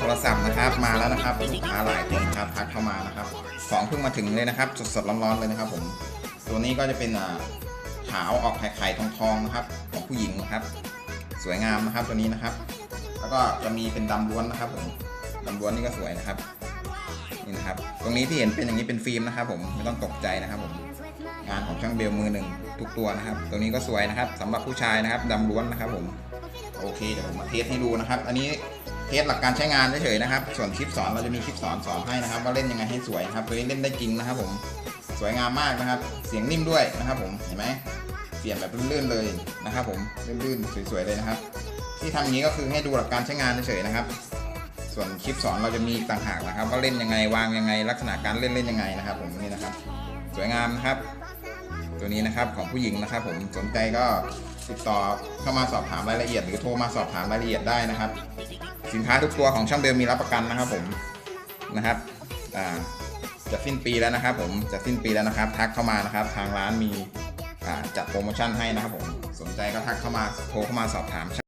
โทรศัพท์นะครับ มาแล้วนะครับลูกค้าหลายคนครับทักเข้ามานะครับของเพิ่งมาถึงเลยนะครับ สดๆร้อนๆเลยนะครับ ผม ตัวนี้ก็จะเป็นอ่าขาวออกไข่ไข่ทองทองๆนะครับ ของผู้หญิงนะครับ สวยงามนะครับตัวนี้นะครับ แล้วก็จะมีเป็นดำล้วนนะครับ ผมดำล้วนนี่ก็สวยนะครับนี่นะครับ ตรงนี้ที่เห็นเป็นอย่างนี้เป็นฟิล์มนะครับ ผมไม่ต้องตกใจนะครับ ผมงานของช่างเบลมือหนึ่งทุกตัวนะครับ ตัวนี้ก็สวยนะครับสำหรับผู้ชายนะครับดำล้วนนะครับ ผม โอเคเดี๋ยวผมมาเทสให้ดูนะครับ อันนี้ สหลักการใช้งานเฉยๆนะครับ ส่วนคลิปสอนเราจะมีคลิปสอนสอนให้นะครับว่าเล่นยังไงให้สวยครับตัวนี้เล่นได้จริงนะครับ ผมสวยงามมากนะครับ เสียงนิ่มด้วยนะครับ ผมเห็นไหมเปลี่ยนแบบลื่นๆเลยนะครับ ผมลื่นๆสวยๆเลยนะครับ ที่ทำอย่างนี้ก็คือให้ดูหลักการใช้งานเฉยๆนะครับ ส่วนคลิปสอนเราจะมีต่างหากนะครับ ว่าเล่นยังไงวางยังไง ลักษณะการเล่นเล่นยังไงนะครับ ผมนี่นะครับ สวยงามนะครับ ตัวนี้นะครับของผู้หญิงนะครับ ผมสนใจก็ติดต่อเข้ามาสอบถามรายละเอียด หรือโทรมาสอบถามรายละเอียดได้นะครับ สินค้าทุกตัวของช่างเบลมีรับประกันนะครับผมนะครับจะสิ้นปีแล้วนะครับ ผมจะสิ้นปีแล้วนะครับ ทักเข้ามานะครับ ทางร้านมีจัดโปรโมชั่นให้นะครับผมสนใจก็ทักเข้ามาโทรเข้ามาสอบถาม